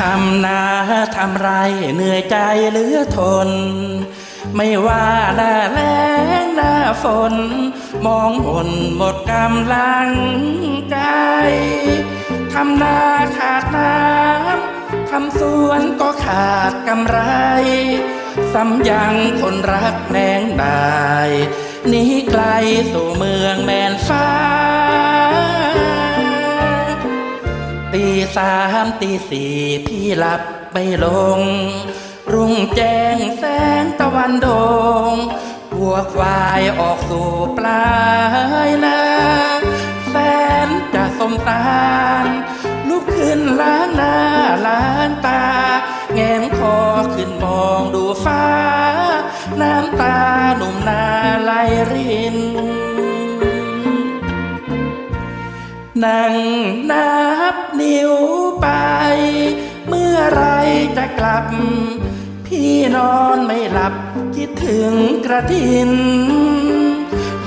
ทำนาทำไรเหนื่อยใจเหลือทน ไม่ว่าหน้าแล้งหน้าฝน มองบนหมดกำลังใจทำนาขาดน้ำทำสวนก็ขาดกำไร ซ้ำยังคนรักแนงนายหนีไกลสู่เมืองแมนฟ้า สามตีสี่พี่หลับไม่ลง รุ่งแจ้งแสงตะวันโดงวัวควายออกสู่ปลายนาแฟนจะสมตาลลุกขึ้นล้างหน้าล้างตา แง้มคอขึ้นมองดูฟ้า น้ำตาหนุ่มนาไหลเริน นั่งนับนิ้วไป เมื่อไรจะกลับ พี่นอนไม่หลับคิดถึงกระถิน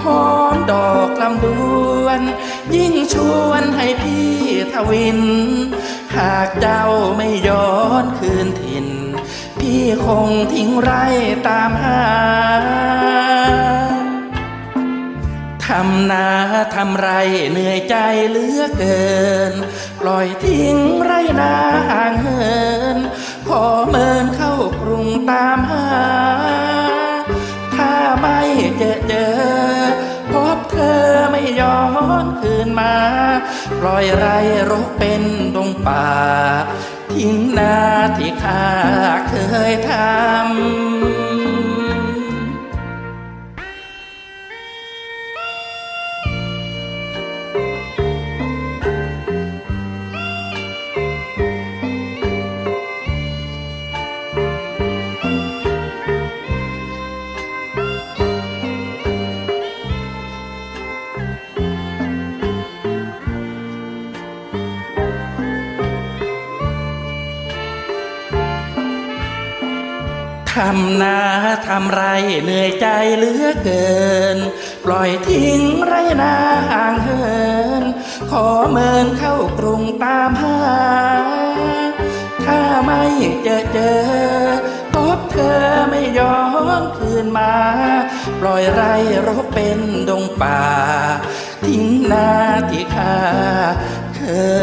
หอมดอกลำดวน ยิ่งชวนให้พี่ทวิน หากเจ้าไม่ย้อนคืนถิ่น พี่คงทิ้งไรตามหา ทำนาทำไรเหนื่อยใจเหลือเกิน ปล่อยทิ้งไรนาห่างเหิน ขอเมินเข้ากรุงตามหา ถ้าไม่เจอเจอ พบเธอไม่ย้อนคืนมา ปล่อยไรรกเป็นดงป่า ทิ้งนาที่ข้าเคยทำ ทำนาทำไรเหนื่อยใจเหลือเกิน ปล่อยทิ้งไรนาห่างเหิน ขอเมินเข้ากรุงตามหา ถ้าไม่เจอเจอพบเธอไม่ย้อนคืนมา ปล่อยไรรกเป็นดงป่า ทิ้งนาที่ข้าเคย